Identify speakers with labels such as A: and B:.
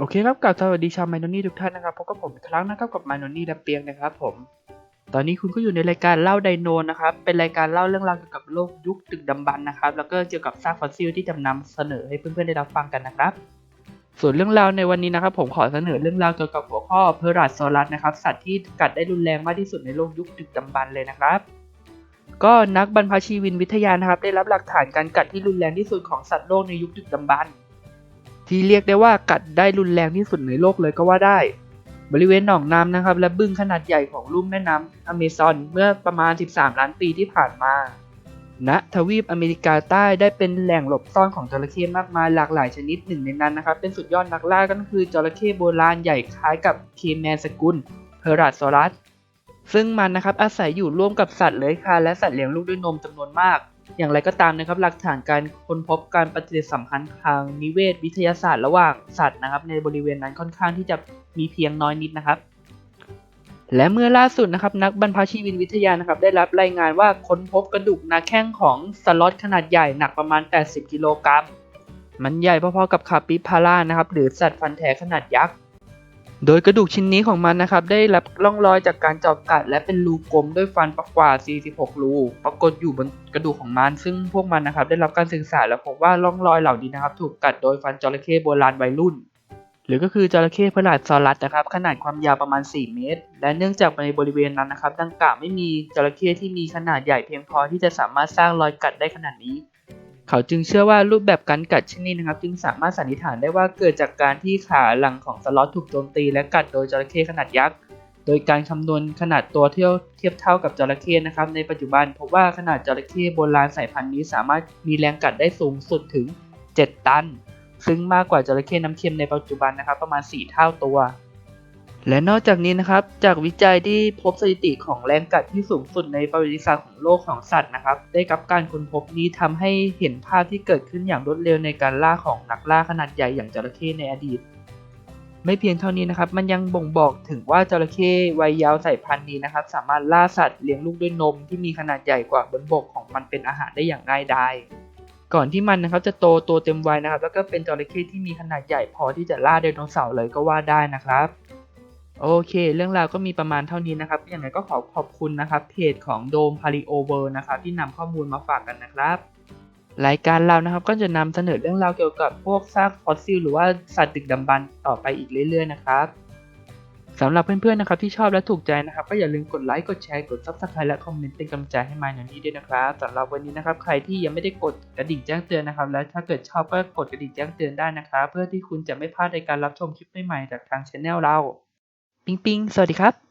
A: โอเคครับกับสวัสดีชาวไมโนนี่ทุกท่านนะครับพบกับผมอีกครั้งนะครับกับไมโนนี่และเปียงนะครับผม ตอนนี้คุณก็อยู่ในรายการเล่าไดโนนะครับ เป็นรายการเล่าเรื่องราวเกี่ยวกับโลกยุคดึกดำบรรพ์นะครับ แล้วก็เกี่ยวกับซากฟอสซิลที่จะนำเสนอให้เพื่อนๆได้รับฟังกันนะครับ ส่วนเรื่องราวในวันนี้นะครับ ผมขอเสนอเรื่องราวเกี่ยวกับหัวข้อเพอราซอรัสนะครับ สัตว์ที่กัดได้รุนแรงมากที่สุดในโลกยุคดึกดำบรรพ์เลยนะครับก็นักบรรพชีวินวิทยานะครับ ได้รับหลักฐานการกัดที่รุนแรงที่สุดของสัตว์โลกในยุคดึกดำบรรพ์ ที่เรียกได้ว่ากัดได้รุนแรงที่สุดในโลกเลยก็ว่าได้ บริเวณหนองน้ำนะครับ และบึ้งขนาดใหญ่ของลุ่มแม่น้ำอเมซอนเมื่อประมาณ 13 ล้านปีที่ผ่านมาณทวีปอเมริกาใต้ได้เป็นแหล่งหลบซ่อนของจระเข้มากมายหลากหลายชนิดหนึ่งในนั้นนะครับ เป็นสุดยอดนักล่าก็คือจระเข้โบราณใหญ่คล้ายกับเคแมนสกุลเพอราซอรัสซึ่งมันนะครับอาศัยอยู่ร่วมกับสัตว์เลื้อยคลานและสัตว์เลี้ยงลูกด้วยนมจำนวนมาก อย่างไรก็ตามนะครับหลักฐานการค้นพบการปฏิสัมพันธ์ทางนิเวศวิทยาศาสตร์ระหว่างสัตว์นะครับ ในบริเวณนั้นค่อนข้างที่จะมีเพียงน้อยนิดนะครับ และเมื่อล่าสุดนะครับนักบรรพชีวินวิทยานะครับได้รับรายงานว่าค้นพบกระดูกนาแข้งของสล็อตขนาดใหญ่หนักประมาณ 80 กิโลกรัมมันใหญ่พอๆกับคาปิพาร่านะครับหรือสัตว์ฟันแท้ขนาดยักษ์ โดยกระดูกชิ้นนี้ของมันนะครับ ได้รับร่องรอยจากการเจาะกัด และเป็นรูกลมด้วยฟันประกว่า 46 รูปรากฏอยู่บนกระดูกของมัน ซึ่งพวกมันนะครับ ได้รับการศึกษาแล้วพบว่าร่องรอยเหล่านี้นะครับ ถูกกัดโดยฟันจระเข้โบราณวัยรุ่น หรือก็คือจระเข้พลาดซอรัสนะครับ ขนาดความยาวประมาณ 4 เมตร และเนื่องจากในบริเวณนั้นนะครับ ดังกล่าวไม่มีจระเข้ที่มีขนาดใหญ่เพียงพอที่จะสามารถสร้างรอยกัดได้ขนาดนี้ เขาจึงเชื่อว่ารูปแบบการกัดเช่นนี้นะครับ จึงสามารถสันนิษฐานได้ว่าเกิดจากการที่ขาหลังของสล็อตถูกโจมตี และกัดโดยจระเข้ขนาดยักษ์ โดยการคำนวณขนาดตัวเทียบเทียบเท่ากับจระเข้นะครับ ในปัจจุบันพบว่าขนาดจระเข้โบราณสายพันธุ์นี้สามารถมีแรงกัดได้สูงสุดถึง 7 ตัน ซึ่งมากกว่าจระเข้น้ำเค็มในปัจจุบันนะครับ ประมาณ 4 เท่าตัว และนอกจากนี้นะครับ จากวิจัยที่พบสถิติของแรงกัดที่สูงสุดในประวัติศาสตร์ของโลกของสัตว์นะครับ ได้กับการค้นพบนี้ทำให้เห็นภาพที่เกิดขึ้นอย่างรวดเร็วในการล่าของนักล่าขนาดใหญ่อย่างจระเข้ในอดีต ไม่เพียงเท่านี้นะครับ มันยังบ่งบอกถึงว่าจระเข้วัยยาวสายพันธุ์นี้นะครับ สามารถล่าสัตว์เลี้ยงลูกด้วยนมที่มีขนาดใหญ่กว่าบนบกของมันเป็นอาหารได้อย่างง่ายดายก่อนที่มันนะครับจะโตตัวเต็มวัยนะครับ แล้วก็เป็นจระเข้ที่มีขนาดใหญ่พอที่จะล่าไดโนเสาร์เลยก็ว่าได้นะครับ โอเค เรื่องราวก็มีประมาณเท่านี้นะครับอย่างไรก็ขอขอบคุณนะครับเพจของโดมพาริโอเวอร์นะครับที่นำข้อมูลมาฝากกันนะครับรายการเรานะครับก็จะนำเสนอเรื่องราวเกี่ยวกับพวกซากฟอสซิลหรือว่าสัตว์ดึกดำบรรพ์ต่อไปอีกเรื่อยๆนะครับสำหรับเพื่อนๆนะครับที่ชอบและถูกใจนะครับ ก็อย่าลืมกดไลค์กดแชร์กด subscribe และคอมเมนต์เป็นกำลังใจให้มาอย่างนี้ด้วยนะครับสำหรับวันนี้นะครับ ใครที่ยังไม่ได้กดกระดิ่งแจ้งเตือนนะครับ และถ้าเกิดชอบก็กดกระดิ่งแจ้งเตือนได้นะครับ เพื่อที่คุณจะไม่พลาดในการรับชมคลิปใหม่ๆจากทางช anel เรา ปิ๊งปิ๊ง สวัสดีครับ